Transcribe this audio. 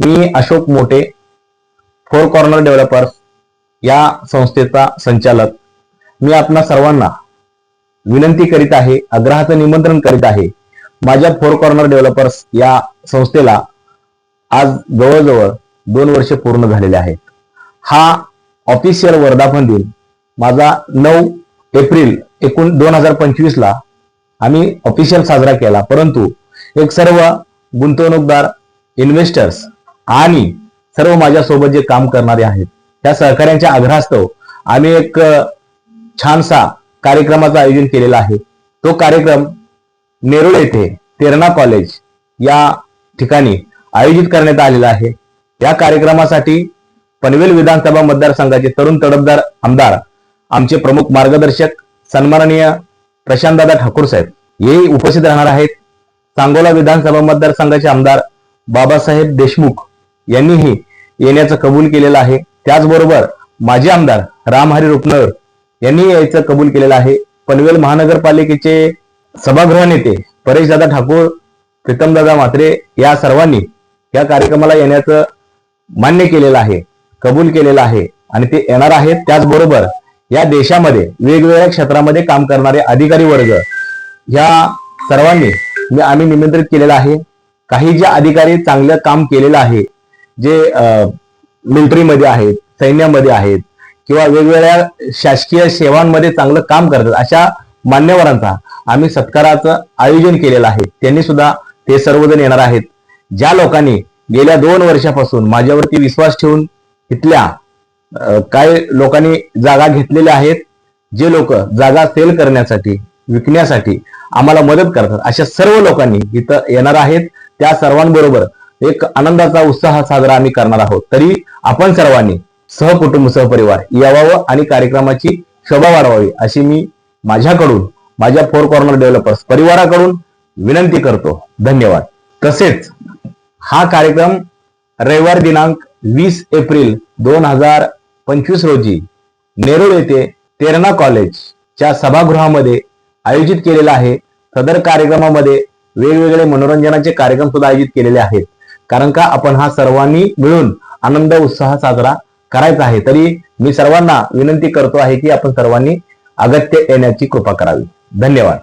मी अशोक मोठे four corner developers या संस्थेचा संचालक. मी आपणा सर्वांना विनंती करीत आहे आग्रहाचं निमंत्रण करीत आहे माझ्या फोर कॉर्नर डेव्हलपर्स या संस्थेला आज जवळजवळ दोन वर्ष पूर्ण झालेले आहेत. हा ऑफिशियल वर्धापन दिन माझा नऊ एप्रिल एकूण दोन हजार पंचवीसला आम्ही ऑफिशियल साजरा केला. परंतु एक सर्व गुंतवणूकदार इन्व्हेस्टर्स आणि सर्व माझ्यासोबत जे काम करणारे आहेत त्या सहकार्यांच्या आग्रहास्तव आम्ही एक छानसा कार्यक्रमाचं आयोजन केलेला आहे. तो कार्यक्रम नेरुळ येथे तेरणा कॉलेज या ठिकाणी आयोजित करण्यात आलेला आहे. या कार्यक्रमासाठी पनवेल विधानसभा मतदारसंघाचे तरुण तडफदार आमदार आमचे प्रमुख मार्गदर्शक सन्माननीय प्रशांतदादा ठाकूर साहेब हे उपस्थित राहणार आहेत. सांगोला विधानसभा मतदारसंघाचे आमदार बाबासाहेब देशमुख यांनीही येण्याचं कबूल केलेलं आहे. त्याचबरोबर माजी आमदार रामहरी रुपनर यांनी यायचं कबूल केलेलं आहे. पनवेल महानगरपालिकेचे सभागृह नेते परेशदादा ठाकूर प्रीतमदादा म्हात्रे या सर्वांनी या कार्यक्रमाला येण्याचं मान्य केलेलं आहे कबूल केलेलं आहे आणि ते येणार आहेत. त्याचबरोबर या देशामध्ये वेगवेगळ्या क्षेत्रामध्ये काम करणारे अधिकारी वर्ग या सर्वांनी आम्ही निमंत्रित केलेलं आहे. काही जे अधिकारी चांगलं काम केलेलं आहे जे मिलिटरीमध्ये आहेत सैन्यामध्ये आहेत किंवा वेगवेगळ्या शासकीय सेवांमध्ये चांगलं काम करतात अशा मान्यवरांचा आम्ही सत्काराचं आयोजन केलेलं आहे. त्यांनी सुद्धा ते सर्वजण येणार आहेत. ज्या लोकांनी गेल्या दोन वर्षापासून माझ्यावरती विश्वास ठेवून इथल्या काय काही लोकांनी जागा घेतलेल्या आहेत जे लोक जागा सेल करण्यासाठी विकण्यासाठी आम्हाला मदत करतात अशा सर्व लोकांनी इथं येणार आहेत. त्या सर्वांबरोबर एक आनंदाचा उत्साह साजरा आम्ही करणार आहोत. तरी आपण सर्वांनी सहकुटुंब सहपरिवार यावावं आणि कार्यक्रमाची शोभा वाढवावी अशी मी माझ्याकडून माझ्या फोर कॉर्नर डेव्हलपर्स परिवाराकडून विनंती करतो. धन्यवाद. तसेच हा कार्यक्रम रविवार दिनांक वीस एप्रिल दोन हजार पंचवीस रोजी नेरूळ येथे तेरणा कॉलेजच्या सभागृहामध्ये आयोजित केलेला आहे. सदर कार्यक्रमामध्ये वेगवेगळे मनोरंजनाचे कार्यक्रम सुद्धा आयोजित केलेले आहेत. कारण का? आपण हा सर्वांनी मिळून आनंद उत्साह साजरा करायचा आहे. तरी मी सर्वांना विनंती करतो आहे की आपण सर्वांनी अगत्य येण्याची कृपा करावी. धन्यवाद.